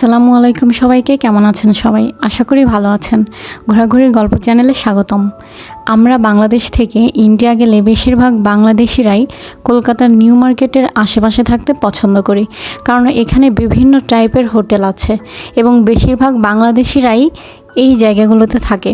আসসালামু আলাইকুম সবাইকে, কেমন আছেন সবাই? আশা করি ভালো আছেন। ঘোরাঘুরির গল্প চ্যানেলে স্বাগতম। আমরা বাংলাদেশ থেকে ইন্ডিয়া গেলে বেশিরভাগ বাংলাদেশিরাই কলকাতার নিউ মার্কেটের আশেপাশে থাকতে পছন্দ করি, কারণ এখানে বিভিন্ন টাইপের হোটেল আছে এবং বেশিরভাগ বাংলাদেশিরাই এই জায়গাগুলোতে থাকে।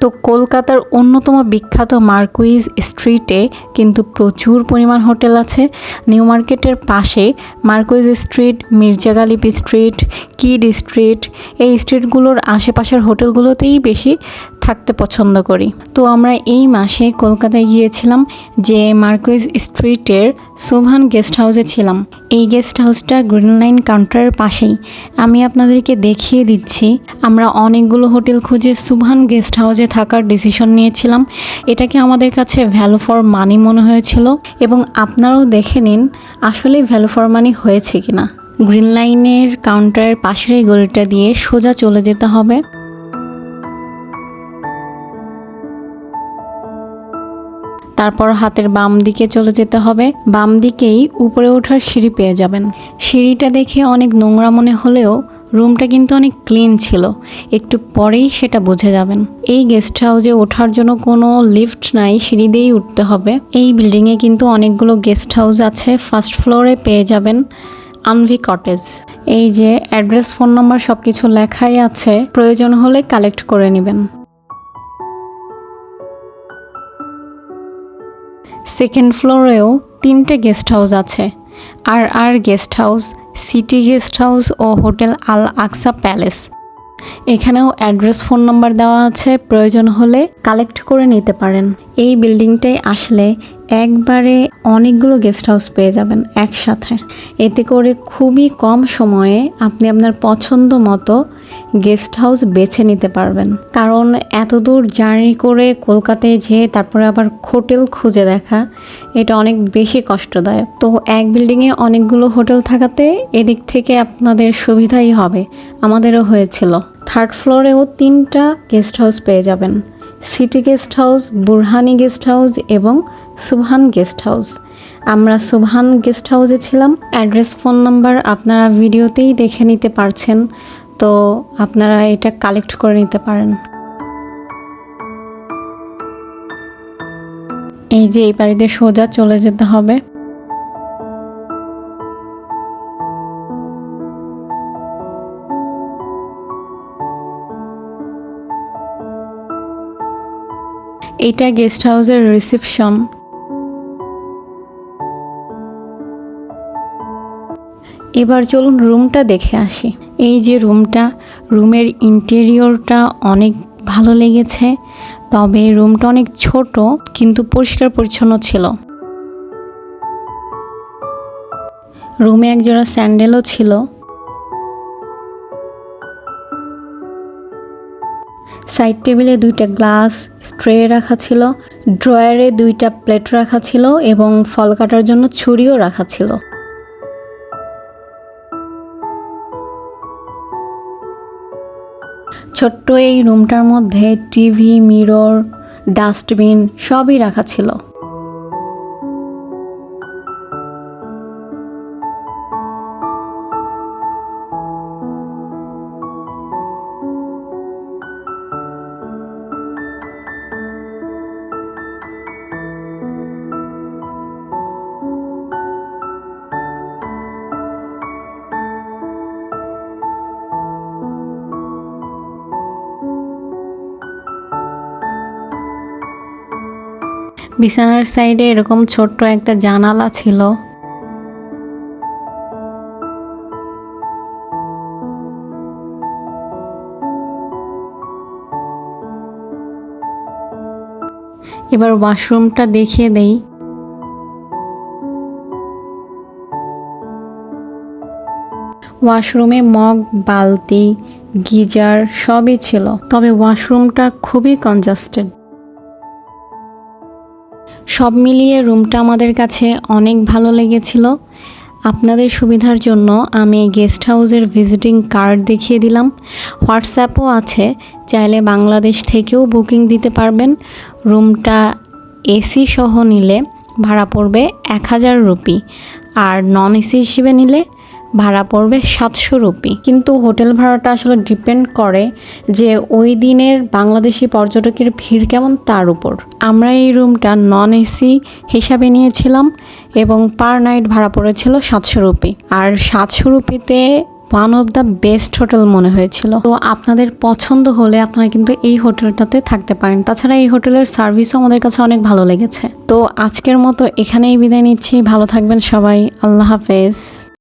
তো কলকাতার অন্যতম বিখ্যাত মার্কুইজ স্ট্রিটে কিন্তু প্রচুর পরিমাণ হোটেল আছে। নিউ মার্কেটের পাশে Marquis street, Mirza Ghalib street, Kyd street, এই স্ট্রিটগুলোর আশেপাশের হোটেলগুলোতেই বেশি। থাকতে পছন্দ করি। তো আমরা এই মাসে কলকাতায় গিয়েছিলাম যে মার্কুইজ স্ট্রিটের সুভান গেস্ট হাউসে ছিলাম। এই গেস্ট হাউসটা গ্রিন লাইন কাউন্টারের পাশেই। আমি আপনাদেরকে দেখিয়ে দিচ্ছি, আমরা অনেকগুলো হোটেল খুঁজে সুভান গেস্ট হাউসে থাকার ডিসিশন নিয়েছিলাম। এটাকে আমাদের কাছে ভ্যালু ফর মানি মনে হয়েছিল এবং আপনারাও দেখে নিন আসলেই ভ্যালু ফর মানি হয়েছে কিনা। গ্রিন লাইনের কাউন্টারের পাশের এই গলিটা দিয়ে সোজা চলে যেতে হবে। তারপর হাতের বাম দিকে চলে যেতে হবে। বাম দিকেই উপরে ওঠার সিঁড়ি পেয়ে যাবেন। সিঁড়িটা দেখে অনেক নোংরা মনে হলেও রুমটা কিন্তু অনেক ক্লিন ছিল। একটু পরেই সেটা বুঝে যাবেন। এই গেস্ট হাউসে ওঠার জন্য কোনো লিফট নাই, সিঁড়ি দিয়েই উঠতে হবে। এই বিল্ডিংয়ে কিন্তু অনেকগুলো গেস্ট হাউস আছে, ফার্স্ট ফ্লোরে পেয়ে যাবেন আনভি কটেজ। এই যে অ্যাড্রেস ফোন নম্বর সব কিছু লেখাই আছে, প্রয়োজন হলে কালেক্ট করে নেবেন। সেকেন্ড ফ্লোরেও তিনটে গেস্ট হাউস আছে। আর আর guest house, city guest house ও হোটেল আল আকসা প্যালেস। এখানেও অ্যাড্রেস ফোন নাম্বার দেওয়া আছে, প্রয়োজন হলে কালেক্ট করে নিতে পারেন। এই বিল্ডিংটায় আসলে একবারে অনেকগুলো গেস্ট হাউস পেয়ে যাবেন একসাথে। এতে করে খুবই কম সময়ে আপনি আপনার পছন্দ মতো গেস্ট হাউস বেছে নিতে পারবেন। কারণ এত দূর জার্নি করে কলকাতায় যেয়ে তারপরে আবার হোটেল খুঁজে দেখা, এটা অনেক বেশি কষ্টদায়ক। তো এক বিল্ডিংয়ে অনেকগুলো হোটেল থাকাতে এদিক থেকে আপনাদের সুবিধাই হবে। আমাদেরও হয়েছিল। থার্ড ফ্লোরেও তিনটা গেস্ট হাউস পেয়ে যাবেন। City guest house Burhani guest house এবং সুভান গেস্ট হাউস আমরা সুভান গেস্ট হাউসে ছিলাম। অ্যাড্রেস ফোন নাম্বার আপনারা ভিডিওতেই দেখে নিতে পারছেন। তো আপনারা এটা কালেক্ট করে নিতে পারেন। এই যে এই বাড়িতে সোজা চলে যেতে হবে। এইটা গেস্ট হাউসের রিসেপশন। এবার চলুন রুমটা দেখে আসি। এই যে রুমটা, রুমের ইন্টেরিয়রটা অনেক ভালো লেগেছে, তবে রুমটা অনেক ছোট কিন্তু পরিষ্কার পরিচ্ছন্ন ছিল। রুমে একজোড়া স্যান্ডেলও ছিল সাইড টেবিলে দুইটা গ্লাস স্ট্রে রাখা ছিল, ড্রয়ারে দুইটা প্লেট রাখা ছিল এবং ফল কাটার জন্য ছুরিও রাখা ছিল। ছোট্ট এই রুমটার মধ্যে টিভি, মিরর, ডাস্টবিন সবই রাখা ছিল। বিছানার সাইডে এরকম ছোট্ট একটা জানালা ছিল। এবার ওয়াশরুমটা দেখিয়ে দেই। ওয়াশরুমে মগ, বালতি, গিজার সবই ছিল, তবে ওয়াশরুমটা খুবই কনজাস্টেড। সব মিলিয়ে রুমটা আমাদের কাছে অনেক ভালো লেগেছিল। আপনাদের সুবিধার জন্য আমি গেস্ট হাউসের ভিজিটিং কার্ড দেখিয়ে দিলাম। হোয়াটসঅ্যাপও আছে, চাইলে বাংলাদেশ থেকেও বুকিং দিতে পারবেন। রুমটা এসি সহ নিলে ভাড়া পড়বে এক হাজার রুপি, আর নন এসি হিসেবে নিলে ভাড়া পড়বে সাতশো রুপি। কিন্তু হোটেল ভাড়াটা আসলে ডিপেন্ড করে যে ওই দিনের বাংলাদেশি পর্যটকের ভিড় কেমন তার উপর। আমরা এই রুমটা নন এসি হিসাবে নিয়েছিলাম এবং পার নাইট ভাড়া পড়েছিল সাতশো রুপি। আর সাতশো রুপিতে one of the best hotel মনে হয়েছিল। তো আপনাদের পছন্দ হলে আপনারা কিন্তু এই হোটেলটাতে থাকতে পারেন। তাছাড়া এই হোটেলের সার্ভিসও আমাদের কাছে অনেক ভালো লেগেছে। তো আজকের মতো এখানেই বিদায় নিচ্ছি। ভালো থাকবেন সবাই। আল্লাহ হাফেজ।